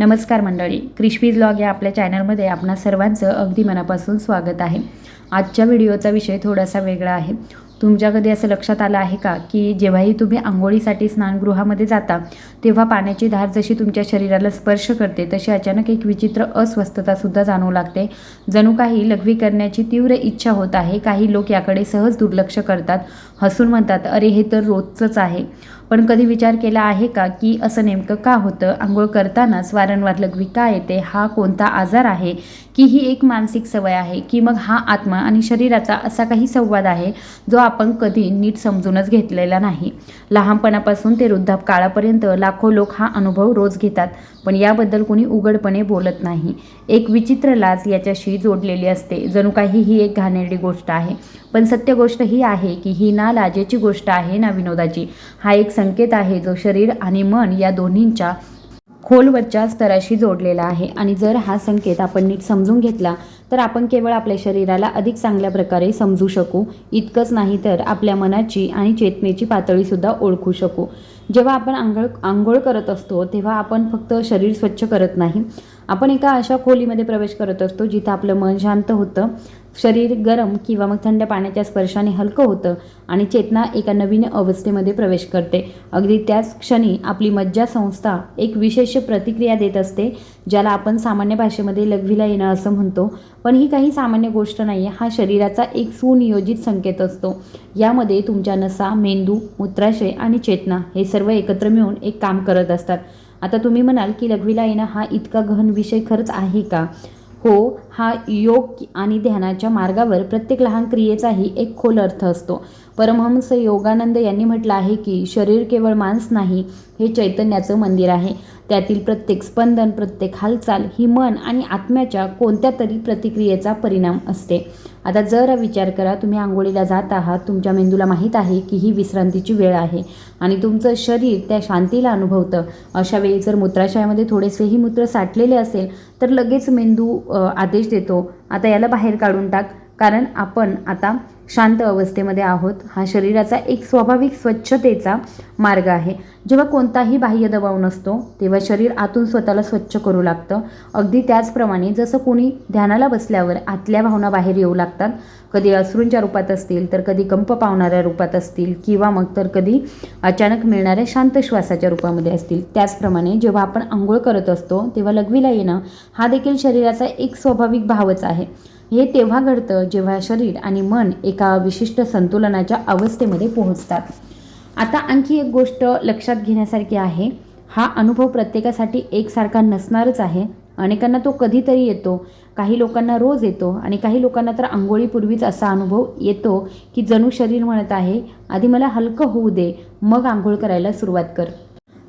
नमस्कार मंडळी. क्रिशपीज लॉग या आपल्या चॅनलमध्ये आपणा सर्वांचं अगदी मनापासून स्वागत आहे. आजच्या व्हिडिओचा विषय थोडासा वेगळा आहे. तुमच्या कधी असं लक्षात आलं आहे का की जेव्हाही तुम्ही आंघोळीसाठी स्नानगृहामध्ये जाता तेव्हा पाण्याची धार जशी तुमच्या शरीराला स्पर्श करते तशी अचानक एक विचित्र अस्वस्थतासुद्धा जाणवू लागते. जणू काही लघवी करण्याची तीव्र इच्छा होत आहे काही लोक याकडे सहज दुर्लक्ष करतात. हसून म्हणतात अरे हे तर रोजचंच आहे. पण कधी विचार केला आहे का की असं नेमकं का होतं? आंघोळ करतानाच वारंवार लघवी का येते? हा कोणता आजार आहे? की ही एक मानसिक सवय आहे? की मग हा आत्मा आणि शरीराचा असा काही संवाद आहे जो आपण कधी नीट समजूनच घेतलेला नाही? लहानपणापासून ते वृद्धापकाळापर्यंत लाखो लोक हा अनुभव रोज घेतात पण याबद्दल कोणी उघडपणे बोलत नाही. एक विचित्र लाज याच्याशी जोडलेली असते. जणू काही ही एक घाणेरडी गोष्ट आहे. पण सत्य गोष्ट ही आहे की ही ना लाजेची गोष्ट आहे ना विनोदाची. हा एक संकेत आहे जो शरीर आणि मन या दोन्हींच्या खोलवरच्या स्तराशी जोडलेला आहे. आणि जर हा संकेत आपण नीट समजून घेतला तर आपण केवळ आपल्या शरीराला अधिक चांगल्या प्रकारे समजू शकू. इतकंच नाही तर आपल्या मनाची आणि चेतनेची पातळीसुद्धा ओळखू शकू. जेव्हा आपण आंघोळ आंघोळ करत असतो तेव्हा आपण फक्त शरीर स्वच्छ करत नाही. आपण एका अशा खोलीमध्ये प्रवेश करत असतो जिथं आपलं मन शांत होतं. शरीर गरम किंवा मग थंड पाण्याच्या स्पर्शाने हलकं होतं आणि चेतना एका नवीन अवस्थेमध्ये प्रवेश करते. अगदी त्याच क्षणी आपली मज्जा संस्था एक विशेष प्रतिक्रिया देत असते ज्याला आपण सामान्य भाषेमध्ये लघवीला येणं असं म्हणतो. पण ही काही सामान्य गोष्ट नाही हा शरीराचा एक सुनियोजित संकेत असतो. यामध्ये तुमच्या नसा मेंदू मूत्राशय आणि चेतना हे सर्व एकत्र मिळून एक काम करत असतात. आता तुम्ही म्हणाल की लघवीला येणं हा इतका गहन विषय खरंच आहे का? हो हा योग आणि ध्यानाच्या मार्गावर प्रत्येक लहान क्रियेचाही एक खोल अर्थ असतो. परमहंस योगानंद यांनी म्हटलं आहे की शरीर केवळ मांस नाही हे चैतन्याचं मंदिर आहे. त्यातील प्रत्येक स्पंदन प्रत्येक हालचाल ही मन आणि आत्म्याच्या कोणत्या तरी प्रतिक्रियेचा परिणाम असते. आता जर विचार करा तुम्ही आंघोळीला जात आहात तुमच्या मेंदूला माहीत आहे की ही विश्रांतीची वेळ आहे आणि तुमचं शरीर त्या शांतीला अनुभवतं. अशा वेळी जर मूत्राशयामध्ये थोडेसेही मूत्र साठलेले असेल तर लगेच मेंदू आदेश देतो. आता याला बाहेर काढून टाक. कारण आपण आता शांत अवस्थेमध्ये आहोत. हा शरीराचा एक स्वाभाविक स्वच्छतेचा मार्ग आहे. जेव्हा कोणताही बाह्य दबाव नसतो तेव्हा शरीर आतून स्वतःला स्वच्छ करू लागतं. अगदी त्याचप्रमाणे जसं कोणी ध्यानाला बसल्यावर आतल्या भावना बाहेर येऊ लागतात कधी अश्रूंच्या रूपात असतील तर कधी कंप पावणाऱ्या रूपात असतील किंवा मग तर कधी अचानक मिळणाऱ्या शांत श्वासाच्या रूपामध्ये असतील. त्याचप्रमाणे जेव्हा आपण आंघोळ करत असतो तेव्हा लघवीला येणं हा देखील शरीराचा एक स्वाभाविक भावच आहे. हे तेव्हा घडतं जेव्हा शरीर आणि मन एका विशिष्ट संतुलनाच्या अवस्थेमध्ये पोहोचतात. आता आणखी एक गोष्ट लक्षात घेण्यासारखी आहे. हा अनुभव प्रत्येकासाठी एकसारखा नसणारच आहे. अनेकांना तो कधीतरी येतो. काही लोकांना रोज येतो आणि काही लोकांना तर आंघोळीपूर्वीच असा अनुभव येतो की जणू शरीर म्हणत आहे आधी मला हलकं होऊ दे मग आंघोळ करायला सुरुवात कर.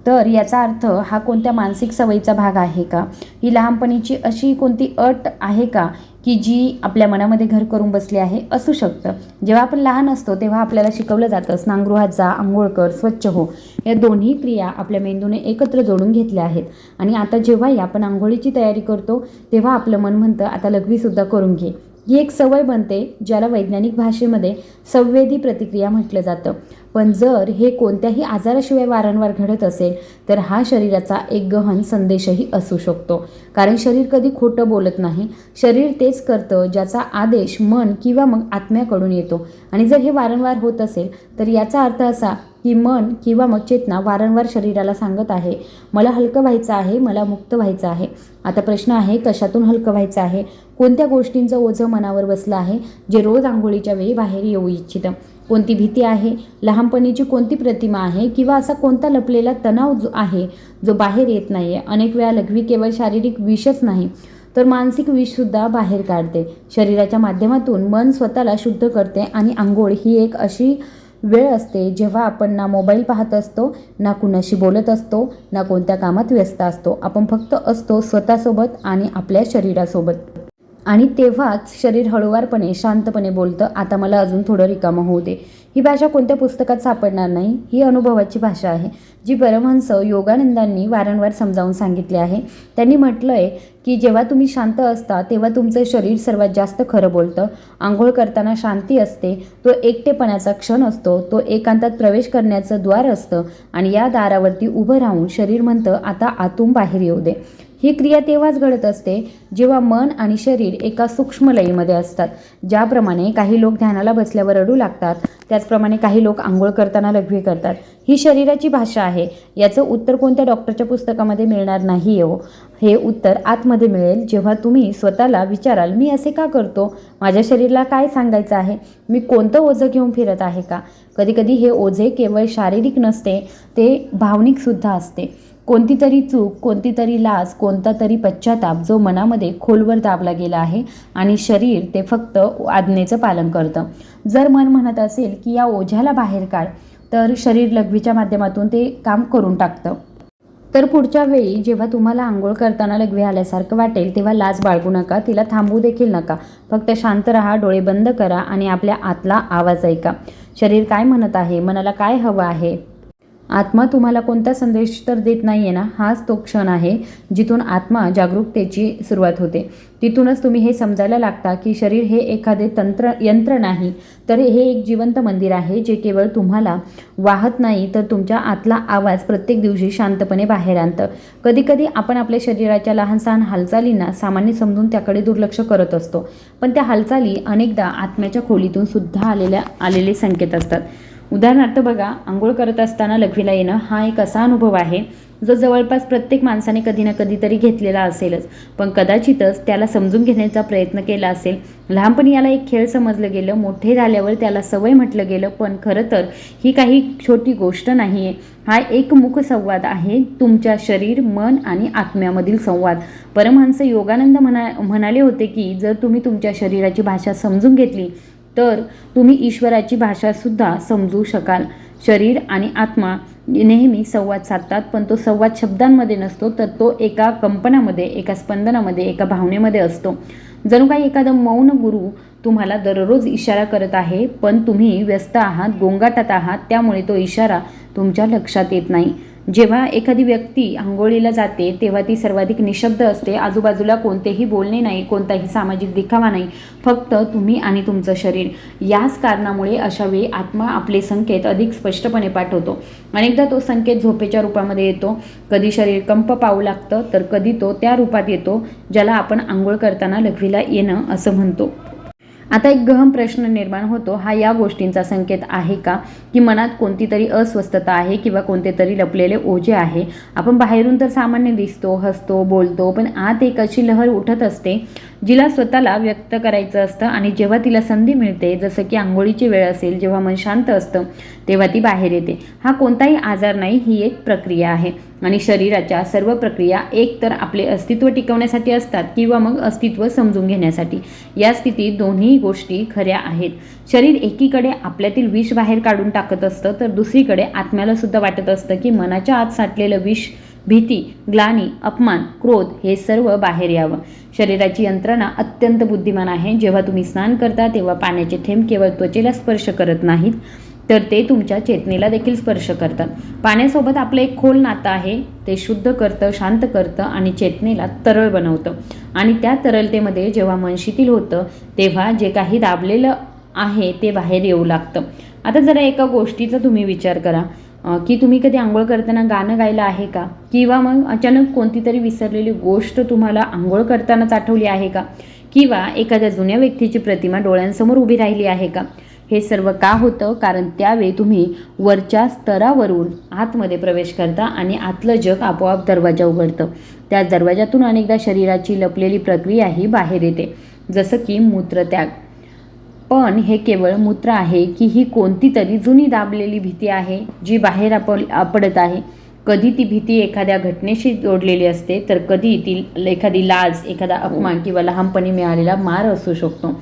तर याचा अर्थ हा कोणत्या मानसिक सवयीचा भाग आहे का? ही लहानपणीची अशी कोणती अट आहे का? की जी आपल्या मनामध्ये घर करून बसली आहे असू शकतं. जेव्हा आपण लहान असतो तेव्हा आपल्याला शिकवलं जातं स्नानगृहात जा आंघोळ कर स्वच्छ हो. या दोन्ही क्रिया आपल्या मेंदूने एकत्र जोडून घेतल्या आहेत. आणि आता जेव्हाही आपण आंघोळीची तयारी करतो तेव्हा आपलं मन म्हणतं आता लघवीसुद्धा करून घे. ही एक सवय बनते ज्याला वैज्ञानिक भाषेमध्ये संवेदी प्रतिक्रिया म्हटलं जातं. पण जर हे कोणत्याही आजाराशिवाय वारंवार घडत असेल तर हा शरीराचा एक गहन संदेशही असू शकतो. कारण शरीर कधी खोटं बोलत नाही. शरीर तेच करतं ज्याचा आदेश मन किंवा मग आत्म्याकडून येतो. आणि जर हे वारंवार होत असेल तर याचा अर्थ असा की मन किंवा मग चेतना वारंवार शरीराला सांगत आहे मला हलकं व्हायचं आहे मला मुक्त व्हायचं आहे. आता प्रश्न आहे कशातून हलकं व्हायचं आहे? कोणत्या गोष्टींचं ओझं मनावर बसलं आहे जे रोज आंघोळीच्या वेळी बाहेर येऊ इच्छितं? कोणती भीती आहे लहानपणीची कोणती प्रतिमा आहे किंवा असा कोणता लपलेला तणाव जो आहे जो बाहेर येत नाही आहे अनेक वेळा लघवी केवळ शारीरिक विषच नाही तर मानसिक विषसुद्धा बाहेर काढते. शरीराच्या माध्यमातून मन स्वतःला शुद्ध करते आणि आंघोळ ही एक अशी वेळ असते जेव्हा आपण ना मोबाईल पाहत असतो ना कुणाशी बोलत असतो ना कोणत्या कामात व्यस्त असतो. आपण फक्त असतो स्वतःसोबत आणि आपल्या शरीरासोबत. आणि तेव्हाच शरीर हळूवारपणे शांतपणे बोलतं आता मला अजून थोडं रिकामं होऊ दे. ही भाषा कोणत्या पुस्तकात सापडणार नाही ही अनुभवाची भाषा आहे जी परमहंस योगानंदांनी वारंवार समजावून सांगितले आहे. त्यांनी म्हटलं आहे की जेव्हा तुम्ही शांत असता तेव्हा तुमचं शरीर सर्वात जास्त खरं बोलतं. आंघोळ करताना शांती असते. तो एकटेपणाचा क्षण असतो. तो एकांतात प्रवेश करण्याचं द्वार असतं आणि या दारावरती उभं राहून शरीर म्हणतं आता आतून बाहेर येऊ दे. ही क्रिया तेव्हाच घडत असते जेव्हा मन आणि शरीर एका सूक्ष्म लयीमध्ये असतात. ज्याप्रमाणे काही लोक ध्यानाला बसल्यावर रडू लागतात त्याचप्रमाणे काही लोक आंघोळ करताना लघवी करतात. ही शरीराची भाषा आहे. याचं उत्तर कोणत्या डॉक्टरच्या पुस्तकामध्ये मिळणार नाही हो? हे उत्तर आतमध्ये मिळेल. जेव्हा तुम्ही स्वतःला विचाराल मी असे का करतो? माझ्या शरीराला काय सांगायचं आहे? मी कोणतं ओझं घेऊन फिरत आहे का? कधीकधी हे ओझे केवळ शारीरिक नसते ते भावनिकसुद्धा असते. कोणती तरी चूक कोणती तरी लाज कोणता तरी पश्चाताप जो मनामध्ये खोलवर दाबला गेला आहे आणि शरीर ते फक्त आज्ञेचं पालन करतं. जर मन म्हणत असेल की या ओझ्याला बाहेर काढ तर शरीर लघवीच्या माध्यमातून ते काम करून टाकतं. तर पुढच्या वेळी जेव्हा तुम्हाला आंघोळ करताना लघवी आल्यासारखं वाटेल तेव्हा लाज बाळगू नका तिला थांबू देखील नका. फक्त शांत राहा डोळे बंद करा आणि आपल्या आतला आवाज ऐका. शरीर काय म्हणत आहे? मनाला काय हवं आहे? आत्मा तुम्हाला कोणता संदेश तर देत नाही आहे ना हाच तो क्षण आहे जिथून आत्मा जागरूकतेची सुरुवात होते. तिथूनच तुम्ही हे समजायला लागता की शरीर हे एखादे तंत्र यंत्र नाही तर हे एक जिवंत मंदिर आहे जे केवळ तुम्हाला वाहत नाही तर तुमच्या आतला आवाज प्रत्येक दिवशी शांतपणे बाहेर आणतं. कधीकधी आपण आपल्या शरीराच्या लहान सहान हालचालींना सामान्य समजून त्याकडे दुर्लक्ष करत असतो पण त्या हालचाली अनेकदा आत्म्याच्या खोलीतून सुद्धा आलेल्या आलेले संकेत असतात. उदाहरणार्थ बघा आंघोळ करत असताना लघवीला येणं हा एक असा अनुभव आहे जो जवळपास प्रत्येक माणसाने कधी ना कधीतरी घेतलेला असेलच. पण कदाचितच त्याला समजून घेण्याचा प्रयत्न केला असेल. लहानपणी याला एक खेळ समजलं गेलं मोठे झाल्यावर त्याला सवय म्हटलं गेलं पण खरं तर ही काही छोटी गोष्ट नाही आहे हा एक मुख संवाद आहे तुमच्या शरीर मन आणि आत्म्यामधील संवाद. परमहंस योगानंद म्हणा म्हणाले होते की जर तुम्ही तुमच्या शरीराची भाषा समजून घेतली तर तुम्ही ईश्वराची भाषासुद्धा समजू शकाल. शरीर आणि आत्मा नेहमी संवाद साधतात पण तो संवाद शब्दांमध्ये नसतो तर तो एका कंपनामध्ये एका स्पंदनामध्ये एका भावनेमध्ये असतो. जणू काही एखादा मौन गुरु तुम्हाला दररोज इशारा करत आहे पण तुम्ही व्यस्त आहात गोंगाटात आहात त्यामुळे तो इशारा तुमच्या लक्षात येत नाही. जेव्हा एखादी व्यक्ती आंघोळीला जाते तेव्हा ती सर्वाधिक निशब्द असते. आजूबाजूला कोणतेही बोलणे नाही कोणताही सामाजिक दिखावा नाही. फक्त तुम्ही आणि तुमचं शरीर. याच कारणामुळे अशा वेळी आत्मा आपले संकेत अधिक स्पष्टपणे पाठवतो. अनेकदा तो संकेत झोपेच्या रूपामध्ये येतो. कधी शरीर कंप पाहू लागतं तर कधी तो त्या रूपात येतो ज्याला आपण आंघोळ करताना लघवीला येणं असं म्हणतो. आता एक गहम प्रश्न निर्माण होतो. हा या गोष्टींचा संकेत आहे का? की मनात कोणती तरी अस्वस्थता आहे किंवा कोणते तरी लपलेले ओझे आहे? आपण बाहेरून तर सामान्य दिसतो हसतो बोलतो पण आत एक अशी लहर उठत असते जिला स्वतःला व्यक्त करायचं असतं आणि जेव्हा तिला संधी मिळते जसं की आंघोळीची वेळ असेल जेव्हा मन शांत असतं तेव्हा ती बाहेर येते. हा कोणताही आजार नाही ही एक प्रक्रिया आहे. आणि शरीराच्या सर्व प्रक्रिया एक तर आपले अस्तित्व टिकवण्यासाठी असतात किंवा मग अस्तित्व समजून घेण्यासाठी. या स्थितीत दोन्ही गोष्टी खऱ्या आहेत. शरीर एकीकडे आपल्यातील विष बाहेर काढून टाकत असतं तर दुसरीकडे आत्म्याला सुद्धा वाटत असतं की मनाच्या आत साठलेलं विष भीती ग्लानी अपमान क्रोध हे सर्व बाहेर यावं. शरीराची यंत्रणा अत्यंत बुद्धिमान आहे. जेव्हा तुम्ही स्नान करता तेव्हा पाण्याचे थेंब केवळ त्वचेला स्पर्श करत नाहीत तर ते तुमच्या चेतनेला देखील स्पर्श करतात. पाण्यासोबत आपलं एक खोल नातं आहे. ते शुद्ध करतं शांत करतं आणि चेतनेला तरळ बनवतं. आणि त्या तरलतेमध्ये जेव्हा मन शिथिल होतं तेव्हा जे काही दाबलेलं आहे ते बाहेर येऊ लागतं. आता जरा एका गोष्टीचा तुम्ही विचार करा. की तुम्ही कधी आंघोळ करताना गाणं गायलं आहे का? किंवा मग अचानक कोणती तरी विसरलेली गोष्ट तुम्हाला आंघोळ करतानाच आठवली आहे का? किंवा एखाद्या जुन्या व्यक्तीची प्रतिमा डोळ्यांसमोर उभी राहिली आहे का? हे सर्व का होतं? कारण त्यावेळी तुम्ही वरच्या स्तरावरून आतमध्ये प्रवेश करता आणि आतलं जग आपोआप दरवाजा उघडतं. त्या दरवाजातून अनेकदा शरीराची लपलेली प्रक्रिया ही बाहेर येते. जसं की मूत्रत्याग. पण हे केवळ मूत्र आहे की ही कोणती तरी जुनी दाबलेली भीती आहे जी बाहेर आप पडत आहे. कधी ती भीती एखाद्या घटनेशी जोडलेली असते तर कधी ती एखादी लाज एखादा अपमान किंवा लहानपणी मिळालेला मार असू शकतो.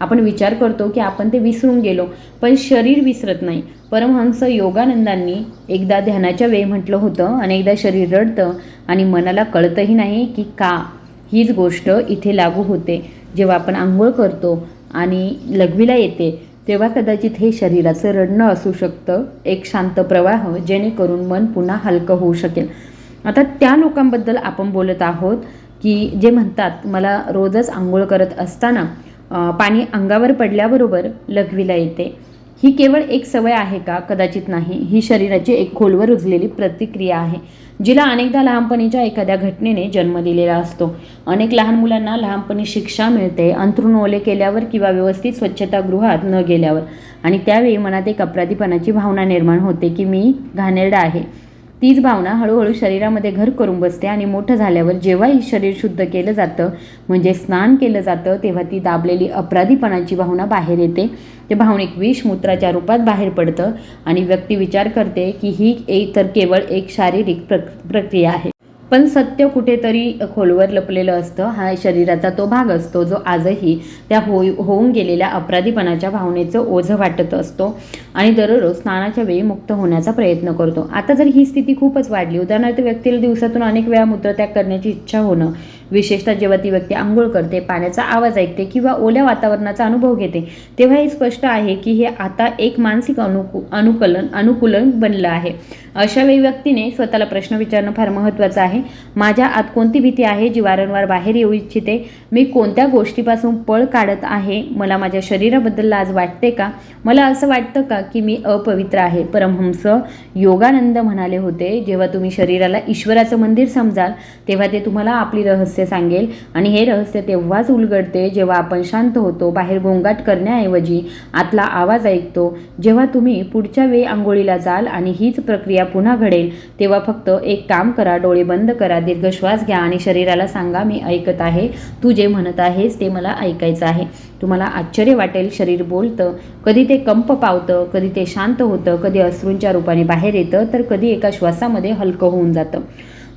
आपण विचार करतो की आपण ते विसरून गेलो पण शरीर विसरत नाही. परमहंस योगानंदांनी एकदा ध्यानाच्या वेळी म्हटलं होतं अनेकदा शरीर रडतं आणि मनाला कळतही नाही की का हीच गोष्ट इथे लागू होते. जेव्हा आपण आंघोळ करतो आणि लघवीला येते तेव्हा कदाचित हे शरीराचं रडणं असू शकतं एक शांत प्रवाह जेणेकरून मन पुन्हा हलकं होऊ शकेल. आता त्या लोकांबद्दल आपण बोलत आहोत की जे म्हणतात मला रोजच आंघोळ करत असताना पाणी अंगावर पडल्याबरोबर लघवीला येते. ही केवळ एक सवय आहे का? कदाचित नाही. ही शरीराची एक खोलवर रुजलेली प्रतिक्रिया आहे जिला अनेकदा लहानपणीच्या एखाद्या घटनेने जन्म दिलेला असतो. अनेक लहान मुलांना लहानपणी शिक्षा मिळते अंथरूण ओले केल्यावर किंवा व्यवस्थित स्वच्छतागृहात न गेल्यावर. आणि त्यावेळी मनात एक अपराधीपणाची भावना निर्माण होते की मी घाणेरडा आहे. तीच भावना हळूहळू शरीरामध्ये घर करून बसते आणि मोठं झाल्यावर जेव्हाही शरीर शुद्ध केलं जातं म्हणजे स्नान केलं जातं तेव्हा ती दाबलेली अपराधीपणाची भावना बाहेर येते. ते भावनिक विष मूत्राच्या रूपात बाहेर पडतं आणि व्यक्ती विचार करते की ही एक तर केवळ एक शारीरिक प्रक प्रक्रिया आहे. पण सत्य कुठेतरी खोलवर लपलेलं असतं. हा शरीराचा तो भाग असतो जो आजही त्या होई होऊन गेलेल्या अपराधीपणाच्या भावनेचं ओझं वाटत असतो आणि दररोज स्नानाच्या वेळी मुक्त होण्याचा प्रयत्न करतो. आता जर ही स्थिती खूपच वाढली उदाहरणार्थ व्यक्तीला दिवसातून अनेक वेळा मूत्रत्याग करण्याची इच्छा होणं विशेषतः जेव्हा ती व्यक्ती आंघोळ करते पाण्याचा आवाज ऐकते किंवा ओल्या वातावरणाचा अनुभव घेते तेव्हा हे स्पष्ट आहे की हे आता एक मानसिक अनुकू अनुकलन अनुकूलन बनलं आहे. अशा वेळी व्यक्तीने स्वतःला प्रश्न विचारणं फार महत्त्वाचं आहे. माझ्या आत कोणती भीती आहे जी वारंवार बाहेर येऊ इच्छिते? मी कोणत्या गोष्टीपासून पळ काढत आहे? मला माझ्या शरीराबद्दल लाज वाटते का? मला असं वाटतं का की मी अपवित्र आहे? परमहंस योगानंद म्हणाले होते जेव्हा तुम्ही शरीराला ईश्वराचं मंदिर समजाल तेव्हा ते तुम्हाला आपली रहस्य सांगेल. आणि हे रहस्य तेव्हाच उलगडते जेव्हा आपण शांत होतो बाहेर गोंगाट करण्याऐवजी आतला आवाज ऐकतो. जेव्हा तुम्ही पुढच्या वेळी आंघोळीला जाल आणि हीच प्रक्रिया पुन्हा घडेल तेव्हा फक्त एक काम करा डोळे बंद करा दीर्घ श्वास घ्या आणि शरीराला सांगा मी ऐकत आहे. तू जे म्हणत आहेस ते मला ऐकायचं आहे. तुम्हाला आश्चर्य वाटेल शरीर बोलतं. कधी ते कंप पावतं कधी ते शांत होतं कधी अश्रूंच्या रूपाने बाहेर येतं तर कधी एका श्वासामध्ये हलकं होऊन जातं.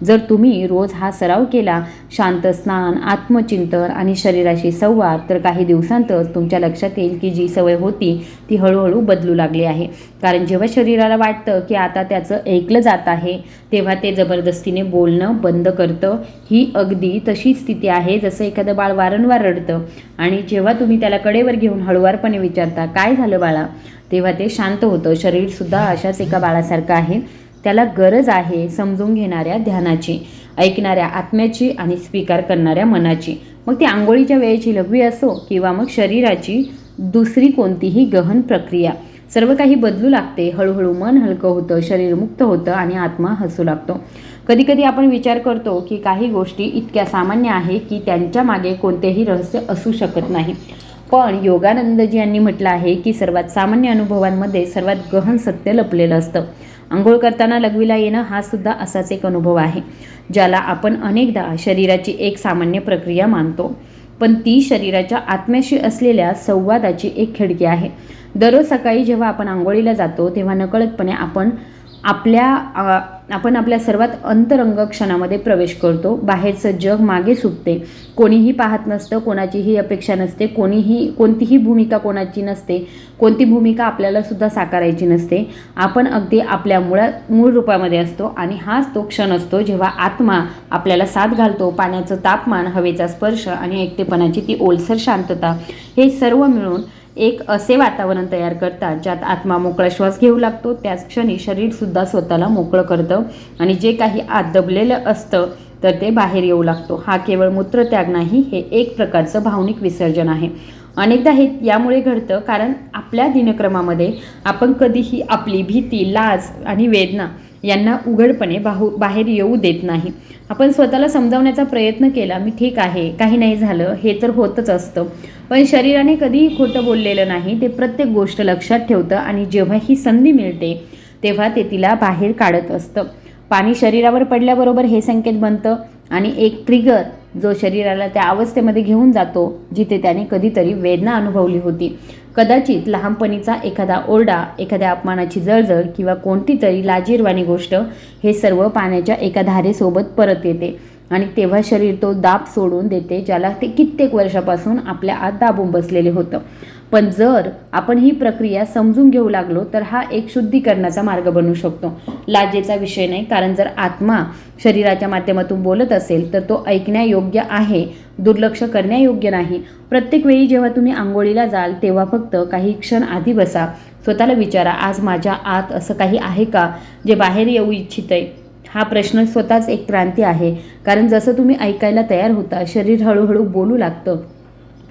जर तुम्ही रोज हा सराव केला शांत स्नान आत्मचिंतन आणि शरीराशी संवाद तर काही दिवसांतच तुमच्या लक्षात येईल की जी सवय होती ती हळूहळू बदलू लागली आहे. कारण जेव्हा शरीराला वाटतं की आता त्याचं ऐकलं जात आहे तेव्हा ते जबरदस्तीने बोलणं बंद करतं. ही अगदी तशी स्थिती आहे जसं एखादं बाळ वारंवार रडतं. आणि जेव्हा तुम्ही त्याला कडेवर घेऊन हळुवारपणे विचारता काय झालं बाळा? तेव्हा ते शांत होतं. शरीरसुद्धा अशाच एका बाळासारखं आहे. त्याला गरज आहे समजून घेणाऱ्या ध्यानाची ऐकणाऱ्या आत्म्याची आणि स्वीकार करणाऱ्या मनाची. मग ती आंघोळीच्या वेळेची लघवी असो किंवा मग शरीराची दुसरी कोणतीही गहन प्रक्रिया. सर्व काही बदलू लागते हळूहळू मन हलकं होतं शरीर मुक्त होतं आणि आत्मा हसू लागतो. कधीकधी आपण विचार करतो की काही गोष्टी इतक्या सामान्य आहे की त्यांच्या मागे कोणतेही रहस्य असू शकत नाही. पण योगानंदजी यांनी म्हटलं आहे की सर्वात सामान्य अनुभवांमध्ये सर्वात गहन सत्य लपलेलं असतं. आंघोळ करताना लघवीला येणं हा सुद्धा असाच एक अनुभव आहे ज्याला आपण अनेकदा शरीराची एक सामान्य प्रक्रिया मानतो. पण ती शरीराच्या आत्म्याशी असलेल्या संवादाची एक खिडकी आहे. दररोज सकाळी जेव्हा आपण आंघोळीला जातो तेव्हा नकळतपणे आपण आपल्या आपण आपल्या सर्वात अंतरंग क्षणामध्ये प्रवेश करतो. बाहेरचं जग मागे सुटते. कोणीही पाहत नसतं कोणाचीही अपेक्षा नसते कोणीही कोणतीही भूमिका कोणाची नसते कोणती भूमिका आपल्याला सुद्धा साकारायची नसते. आपण अगदी आपल्या मुळा मूळ रूपामध्ये असतो आणि हाच तो क्षण असतो जेव्हा आत्मा आपल्याला साथ घालतो पाण्याचं तापमान हवेचा स्पर्श आणि एकटेपणाची ती ओलसर शांतता. हे सर्व मिळून एक असे वातावरण तयार करतात ज्यात आत्मा मोकळा श्वास घेऊ लागतो. त्याच क्षणी शरीरसुद्धा स्वतःला मोकळं करतं आणि जे काही आत दबलेलं असतं तर ते बाहेर येऊ लागतो. हा केवळ मूत्रत्याग नाही हे एक प्रकारचं भावनिक विसर्जन आहे. अनेकदा हे यामुळे घडतं कारण आपल्या दिनक्रमामध्ये आपण कधीही आपली भीती लाज आणि वेदना यांना उघडपणे बाहू बाहेर येऊ देत नाही. आपण स्वतःला समजावण्याचा प्रयत्न केला मी ठीक आहे काही नाही झालं हे तर होतच असतं. पण शरीराने कधीही खोटं बोललेलं नाही ते प्रत्येक गोष्ट लक्षात ठेवतं आणि जेव्हा ही संधी मिळते तेव्हा ते तिला बाहेर काढत असतं. पाणी शरीरावर पडल्याबरोबर हे संकेत बनतं आणि एक ट्रिगर जो शरीराला त्या अवस्थेमध्ये घेऊन जातो जिथे त्याने कधीतरी वेदना अनुभवली होती. कदाचित लहानपणीचा एखादा ओरडा एखाद्या अपमानाची जळजळ किंवा कोणती तरी लाजीरवाणी गोष्ट हे सर्व पाण्याच्या एका धारेसोबत परत येते. आणि तेव्हा शरीर तो दाब सोडून देते ज्याला ते कित्येक वर्षापासून आपल्या आत दाबून बसलेले होतं. पण जर आपण ही प्रक्रिया समजून घेऊ लागलो तर हा एक शुद्धीकरणाचा मार्ग बनू शकतो. लाजेचा विषय नाही कारण जर आत्मा शरीराच्या माध्यमातून बोलत असेल तर तो ऐकण्यायोग्य आहे दुर्लक्ष करण्यायोग्य नाही. प्रत्येक वेळी जेव्हा तुम्ही आंघोळीला जाल तेव्हा फक्त काही क्षण आधी बसा. स्वतःला विचारा आज माझ्या आत असं काही आहे का जे बाहेर येऊ इच्छित आहे हा प्रश्न स्वतःच एक क्रांती आहे. कारण जसं तुम्ही ऐकायला तयार होता शरीर हळूहळू बोलू लागतं.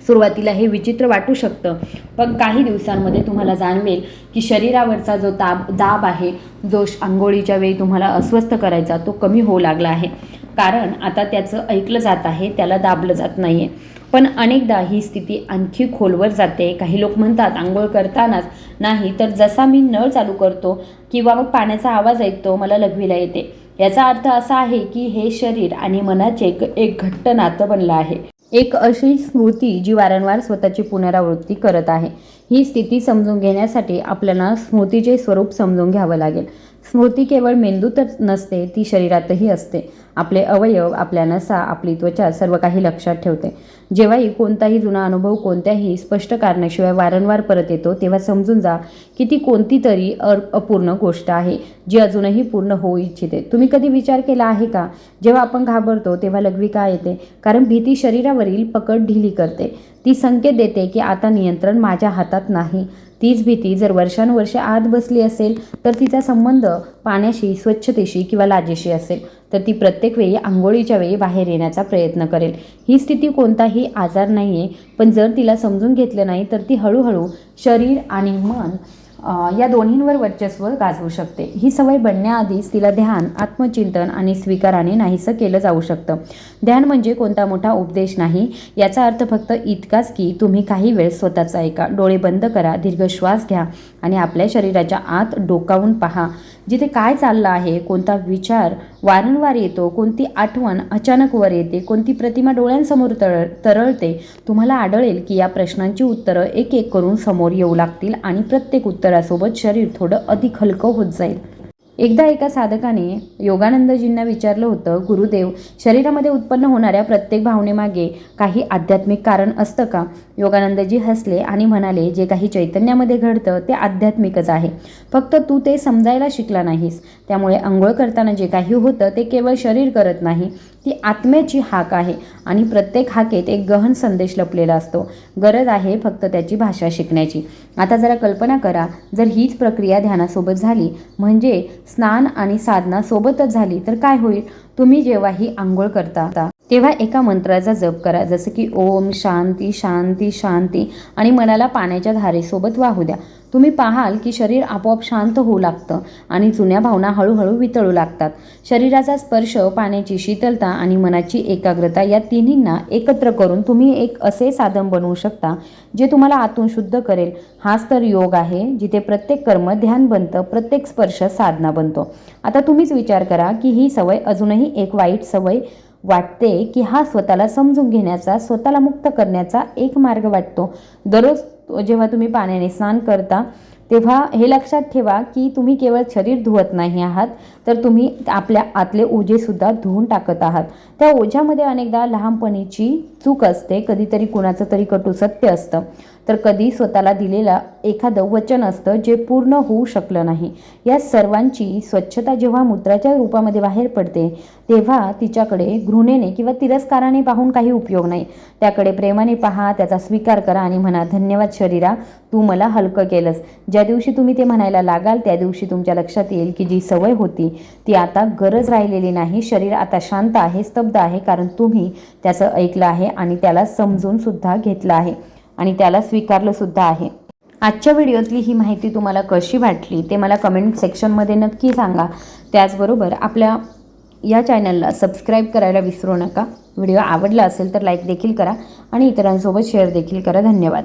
सुरुवातीला हे विचित्र वाटू शकतं. पण काही दिवसांमध्ये तुम्हाला जाणवेल की शरीरावरचा जो ताब दाब आहे जो श- आंघोळीच्या वेळी तुम्हाला अस्वस्थ करायचा तो कमी होऊ लागला आहे. कारण आता त्याचं ऐकलं जात आहे त्याला दाबलं जात नाही आहे पण अनेकदा ही स्थिती आणखी खोलवर जाते. काही लोक म्हणतात आंघोळ करतानाच नाही तर जसा मी नळ चालू करतो किंवा मग पाण्याचा आवाज ऐकतो मला लघवीला येते. याचा अर्थ असा आहे की हे शरीर आणि मनाचे एक एक घट्ट नातं बनलं आहे. एक अशी स्मृती जी वारंवार स्वतःची पुनरावृत्ती करत आहे. ही स्थिती समजून घेण्यासाठी आपल्याला स्मृतीचे स्वरूप समजून घ्यावं लागेल. स्मृती केवळ मेंदूतच नसते ती शरीरातही असते. आपले अवयव आपल्या नसा आपली त्वचा सर्व काही लक्षात ठेवते. जेव्हाही कोणताही जुना अनुभव कोणत्याही स्पष्ट कारणाशिवाय वारंवार परत येतो तेव्हा समजून जा की ती कोणती तरी अ अपूर्ण गोष्ट आहे जी अजूनही पूर्ण होऊ इच्छिते. तुम्ही कधी विचार केला आहे का? जेव्हा आपण घाबरतो तेव्हा लघवी का येते? कारण भीती शरीरावरील पकड ढिली करते. ती संकेत देते की आता नियंत्रण माझ्या हातात नाही. तीच भीती जर वर्षानुवर्षे आत बसली असेल तर तिचा संबंध पाण्याशी स्वच्छतेशी किंवा लाजेशी असेल. तर ती प्रत्येक वेळी आंघोळीच्या वेळी बाहेर येण्याचा प्रयत्न करेल. ही स्थिती कोणताही आजार नाही आहे पण जर तिला समजून घेतलं नाही तर ती हळूहळू शरीर आणि मन या दोन्हींवर वर्चस्व गाजवू शकते. ही सवय बनण्याआधीच तिला ध्यान आत्मचिंतन आणि स्वीकाराने नाहीसं केलं जाऊ शकतं. ध्यान म्हणजे कोणता मोठा उपदेश नाही याचा अर्थ फक्त इतकाच की तुम्ही काही वेळ स्वतःचा ऐका डोळे बंद करा दीर्घ श्वास घ्या आणि आपल्या शरीराच्या आत डोकावून पहा. जिथे काय चाललं आहे कोणता विचार वारंवार येतो कोणती आठवण अचानक वर येते कोणती प्रतिमा डोळ्यांसमोर तळ तरळते तुम्हाला आढळेल की या प्रश्नांची उत्तरं एक एक करून समोर येऊ लागतील आणि प्रत्येक उत्तरासोबत शरीर थोडं अधिक हलकं होत जाईल. एकदा एका साधकाने योगानंदजींना विचारलं होतं गुरुदेव शरीरामध्ये उत्पन्न होणाऱ्या प्रत्येक भावनेमागे काही आध्यात्मिक कारण असतं का? योगानंदजी हसले आणि म्हणाले जे काही चैतन्यामध्ये घडतं ते आध्यात्मिकच आहे. फक्त तू ते समजायला शिकला नाहीस. त्यामुळे आंघोळ करताना जे काही होतं ते केवळ शरीर करत नाही. ती आत्म्याची हाक आहे आणि प्रत्येक हाकेत एक गहन संदेश लपलेला असतो. गरज आहे फक्त त्याची भाषा शिकण्याची. आता जरा कल्पना करा जर हीच प्रक्रिया ध्यानासोबत झाली म्हणजे स्नान आणि साधना सोबतच झाली तर काय होईल? तुम्ही जेव्हाही आंघोळ करता तेव्हा एका मंत्राचा जप करा जसं की ओम शांती शांती शांती आणि मनाला पाण्याच्या धारेसोबत वाहू द्या. तुम्ही पाहाल की शरीर आपोआप शांत होऊ लागतं आणि जुन्या भावना हळूहळू वितळू लागतात. शरीराचा स्पर्श पाण्याची शीतलता आणि मनाची एकाग्रता या तिन्हींना एकत्र करून तुम्ही एक असे साधन बनवू शकता जे तुम्हाला आतून शुद्ध करेल. हाच तर योग आहे जिथे प्रत्येक कर्म ध्यान बनतं प्रत्येक स्पर्श साधना बनतो. आता तुम्हीच विचार करा की ही सवय अजूनही एक वाईट सवय वाटते की हा स्वतःला समजून घेण्याचा स्वतःला मुक्त करण्याचा एक मार्ग वाटतो. दररोज जेव्हा तुम्ही पाण्याने स्नान करता तेव्हा हे लक्षात ठेवा की तुम्ही केवळ शरीर धुवत नाही आहात तर तुम्ही आपल्या आतले ओझेसुद्धा धुवून टाकत आहात. त्या ओझ्यामध्ये अनेकदा लहानपणीची चूक असते कधीतरी कुणाचं तरी कटू सत्य असतं. तर कधी स्वतःला दिलेला एखादं वचन असतं जे पूर्ण होऊ शकलं नाही. या सर्वांची स्वच्छता जेव्हा मूत्राच्या रूपामध्ये बाहेर पडते तेव्हा तिच्याकडे घृणेने किंवा तिरस्काराने पाहून काही उपयोग नाही. त्याकडे प्रेमाने पहा त्याचा स्वीकार करा आणि म्हणा धन्यवाद शरीरा तू मला हलकं केलंस. ज्या दिवशी तुम्ही ते म्हणायला लागाल त्या दिवशी तुमच्या लक्षात येईल की जी सवय होती ती आता गरज राहिलेली नाही. शरीर आता शांत आहे स्तब्ध आहे कारण तुम्ही त्याचं ऐकलं आहे आणि त्याला समजून सुद्धा घेतलं आहे. आणि त्याला स्वीकारलं सुद्धा आहे. आजच्या व्हिडिओतली ही माहिती तुम्हाला कशी वाटली ते मला कमेंट सेक्शनमध्ये नक्की सांगा. त्याचबरोबर आपल्या या चॅनलला सबस्क्राईब करायला विसरू नका. व्हिडिओ आवडला असेल तर लाईक देखील करा आणि इतरांसोबत शेअर देखील करा. धन्यवाद.